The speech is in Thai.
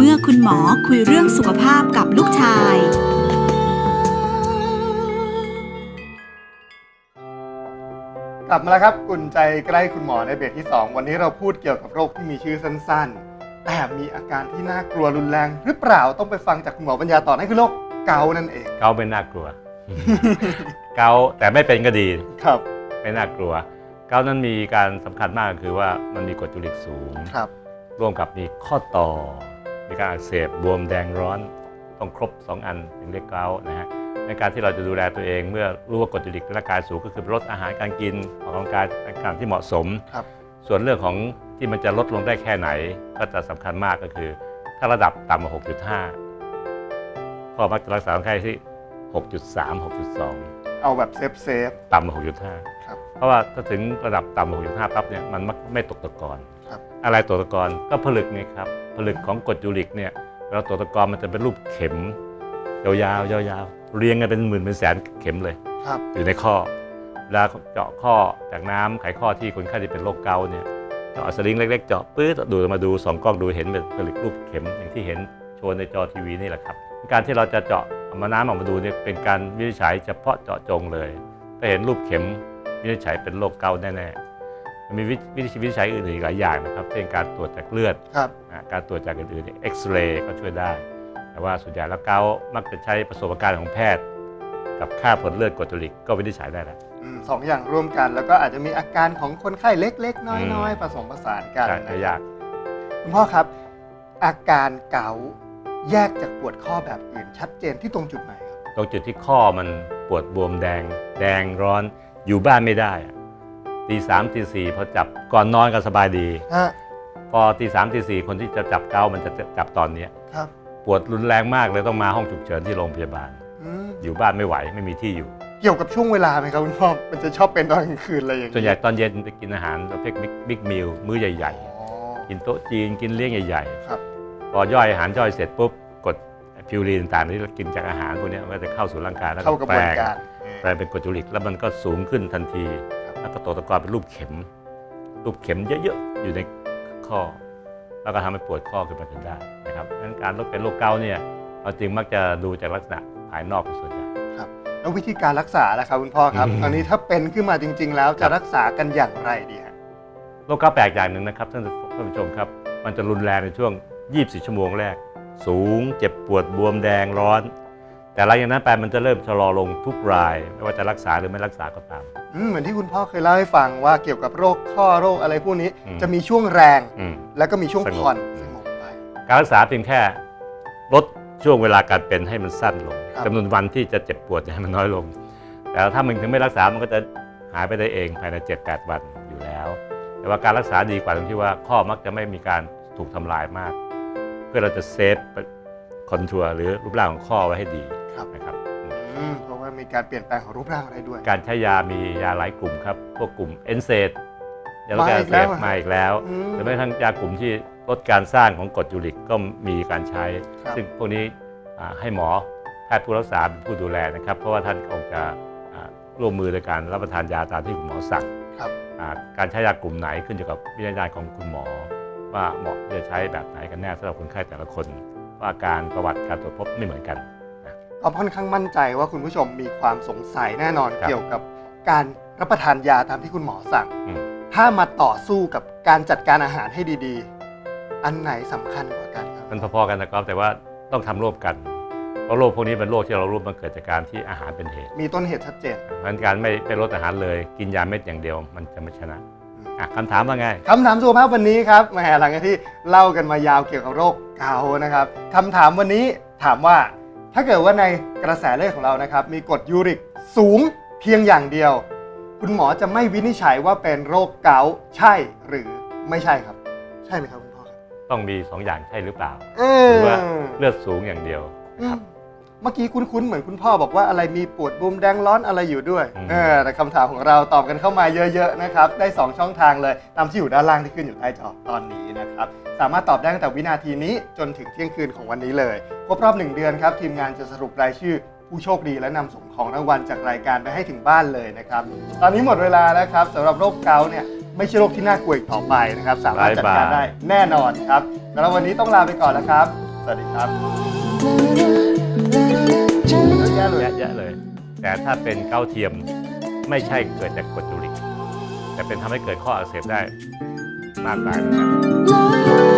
เมื่อคุณหมอคุยเรื่องสุขภาพกับลูกชาย กลับมาแล้วครับอุ่นใจใกล้คุณหมอในเบรกที่ 2 วันนี้เราพูดเกี่ยวกับโรคที่มีชื่อสั้นๆ แต่มีอาการที่น่ากลัวรุนแรง หรือเปล่าต้องไปฟังจากคุณหมอปัญญาต่อนั่นคือโรคเกาต์นั่นเอง เกาไม่น่ากลัว เกาแต่ไม่เป็นก็ดี ครับ ไม่น่ากลัว เกานั้นมีการสำคัญมากก็คือว่ามันมีกรดยูริกสูง ครับ ร่วมกับมีข้อต่อ มีการอักเสบบวมแดงร้อน ต้องครบ 2 อันถึงเรียกเกาต์นะฮะในการที่เราจะดูแลตัวเอง เมื่อรู้ว่ากรดยูริกในร่างกายสูงก็คือลดอาหารการกินออกกำลังกายการที่เหมาะสม ครับ ส่วนเรื่องของที่มันจะลดลงได้แค่ไหน ก็จะสำคัญมากก็คือ ถ้าระดับต่ำกว่า6.5ก็มักจะรักษาคนไข้ที่ 6.3 6.2 เอาแบบเซฟเซฟต่ำกว่า6.5 ครับ เพราะว่าถ้าถึงระดับต่ำกว่า6.5ปั๊บเนี่ยมันมักไม่ตกตะกอนครับ อะไรตกตะกอนก็ผลึกนี่ครับผลึกของกรดยูริกเนี่ยเวลาตกตะกอนมันจะเป็นรูปเข็ม ยาวๆยาวๆเรียงกันเป็นหมื่นเป็นแสนเข็มเลยครับอยู่ในข้อเวลาเจาะข้อจากน้ำไขข้อที่คนไข้ที่เป็นโรคเกาต์เนี่ยเจาะสลิงเล็กๆเจาะปื๊ดดูดมาดูสองกล้องดูเห็นเป็นผลึกรูปเข็มอย่างที่เห็นโชว์ในจอทีวีนี่แหละครับ การที่เราจะเจาะเอามาน้ำออกมาดูเนี่ยเป็นการวินิจฉัยเฉพาะเจาะจงเลย ถ้าเห็นรูปเข็มวินิจฉัยเป็นโรคเกาต์แน่ๆ มันมีวิวิธีวินิจฉัยอื่นๆอีกหลายอย่างนะครับ เช่นการตรวจจากเลือดครับนะการตรวจจากอื่นๆเนี่ยเอ็กซเรย์ก็ช่วยได้ แต่ว่าส่วนใหญ่แล้วเกาต์มักจะใช้ประสบการณ์ของแพทย์ กับค่าผลเลือดกรดยูริกก็วินิจฉัยได้แล้วอืมสองอย่างร่วมกันแล้วก็อาจจะมีอาการของคนไข้เล็ก ๆ น้อยๆผสมผสานกันใช่นะไม่ยาก คุณพ่อครับ อาการเกาต์แยกจากปวดข้อแบบอื่น ชัดเจนที่ตรงจุดไหนครับ ตรงจุดที่ข้อมันปวดบวมแดง แดงร้อนอยู่บ้านไม่ได้อะ ตีสามตีสี่พอจับก่อนนอนก็สบายดี ฮะพอตีสามตีสี่คนที่จะจับเกาต์มันจะจับตอนเนี้ยครับปวดรุนแรงมากเลยต้องมาห้องฉุกเฉินที่โรงพยาบาล อืมอยู่บ้านไม่ไหวไม่มีที่อยู่ เกี่ยวกับช่วงเวลาไหมครับคุณพ่อมันจะชอบเป็นตอนกลางคืนอะไรอย่างส่วนใหญ่ตอนเย็นจะกินอาหารประเภทบิ๊กมิลมื้อใหญ่ อ๋อ ๆ กินโต๊ะจีนกินเลี้ยงใหญ่ครับ ๆพอย่อยอาหารย่อยเสร็จปุ๊บกดพิวรีนต่างๆที่เรากินจากอาหารพวกเนี้ยมันก็จะเข้าสู่ร่างกายแล้วเข้ากระแปบลวนงการ แปลงเป็นกรดยูริกแล้วมันก็สูงขึ้นทันที แล้วก็ตกตะกอนเป็นรูปเข็ม รูปเข็มเยอะๆอยู่ในข้อ แล้วก็ทำให้ปวดข้อขึ้นมาจนได้นะครับงั้นการลดเป็นโรคเกาต์เนี่ยเราจึงมักจะดูจากลักษณะภายนอกเป็นส่วนใหญ่แล้ววิธีการรักษาล่ะครับคุณพ่อครับอืมตอนนี้ถ้าเป็นขึ้นมาจริง ๆ แล้วคจะรับรักษากันอย่างไรดีฮะโรคเกาต์แปลกอย่างหนึ่งนะครับท่านท่านผู้ชมครับ มันจะรุนแรงในช่วง 24 ชั่วโมงแรก สูง เจ็บปวดบวมแดงร้อน แต่หลังจากนั้นไปมันจะเริ่มชะลอลงทุกราย ไม่ว่าจะรักษาหรือไม่รักษาก็ตาม อืมเหมือนที่คุณพ่อเคยเล่าให้ฟังว่าเกี่ยวกับโรคข้อโรคอะไรพวกนี้อืม จะมีช่วงแรง อืม แล้วก็มีช่วงสงบ ผ่อนสงบไป การรักษาเพียงแค่ลดช่วงเวลาการเป็นให้มันสั้นลงครับ จำนวนวันที่จะเจ็บปวดเนี่ยให้มันน้อยลง แต่ถ้ามันถึงไม่รักษามันก็จะหายไปได้เองภายใน 7-8 วันอยู่แล้ว แต่ว่าการรักษาดีกว่าตรงที่ว่าข้อมักจะไม่มีการถูกทำลายมาก เพื่อเราจะเซฟคอนทัวร์หรือรูปร่างของข้อไว้ให้ดี ครับ นะครับอืมอืมเพราะว่ามีการเปลี่ยนแปลงของรูปร่างอะไรด้วย การใช้ยามียาหลายกลุ่มครับ พวกกลุ่มเอนเซดยาลดมาการอีอักกแล้เสวบอะมาอีกแล้วอืมหรือแม้กระทั่งยากลุ่มที่ลดการสร้างของกรดยูริกก็มีการใช้ ครับ ซึ่งพวกนี้อ่าให้หมอแพทย์ผู้รักษาเป็นผู้ดูแลนะครับ เพราะว่าท่านคงจะอ่าร่วมมือในการรับประทานยาตามที่คุณหมอสั่ง ครับอ่าการใช้ยากลุ่มไหนขึ้นอยู่กับวิจารณ์ของคุณหมอ ว่าเหมาะที่จะใช้แบบไหนกันแน่สำหรับคนไข้แต่ละคน ว่าการประวัติการตรวจพบไม่เหมือนกัน ก็ค่อนข้างมั่นใจว่าคุณผู้ชมมีความสงสัยแน่นอนครับเกี่ยวกับการรับประทานยาตามที่คุณหมอสั่ง อืม ถ้ามาต่อสู้กับการจัดการอาหารให้ดีๆ อันไหนสำคัญกว่ากันครับ มันพอๆกันนะครับแต่ว่าต้องทำร่วมกัน เพราะโรคพวกนี้เป็นโรคที่เรารู้มันเกิดจากการที่อาหารเป็นเหตุมีต้นเหตุชัดเจนเพราะฉะนั้นการไม่ไม่ลดอาหารเลย กินยาเม็ดอย่างเดียว มันจะไม่ชนะอะคำถามว่าไง คำถามสุขภาพวันนี้ครับแหมหลังจากที่เล่ากันมายาวเกี่ยวกับโรคเกาต์นะครับคำถามวันนี้ถามว่า ถ้าเกิดว่าในกระแสเลือดของเรานะครับ มีกรดยูริกสูงเพียงอย่างเดียว คุณหมอจะไม่วินิจฉัยว่าเป็นโรคเกาต์ใช่หรือไม่ใช่ครับ ใช่ไหมครับคุณพ่อครับต้องมีสองอย่างใช่หรือเปล่าเอหรือว่าอเลือดสูงอย่างเดียวอืครัมบ เมื่อกี้คุ้นๆเหมือนคุณพ่อบอกว่าอะไรมีปวดบวมแดงร้อนอะไรอยู่ด้วยอืม เออแต่คำถามของเราตอบกันเข้ามาเยอะๆนะครับได้ 2 ช่องทางเลยตามที่อยู่ด้านล่างที่ขึ้นอยู่ใต้จอตอนนี้นะครับสามารถตอบได้ตั้งแต่วินาทีนี้จนถึงเที่ยงคืนของวันนี้เลยครบรอบ1เดือนครับทีมงานจะสรุปรายชื่อ ผู้โชคดีและนำส่งของรางวัลจากรายการไปให้ถึงบ้านเลยนะครับตอนนี้หมดเวลาแล้วครับสำหรับโรคเกาต์เนี่ยไม่ใช่โรคที่น่ากลัวอีกต่อไปนะครับสามารถจัดการได้แน่นอนครับสำหรับวันนี้ต้องลาไปก่อนแล้วครับ สวัสดีครับ เยอะแยะเลยเยอะๆเลย แต่ถ้าเป็นเก้าเทียมไม่ใช่เกิดจากกรดจุลิกแต่เป็นทำให้เกิดข้ออักเสบได้มากมายนะครับ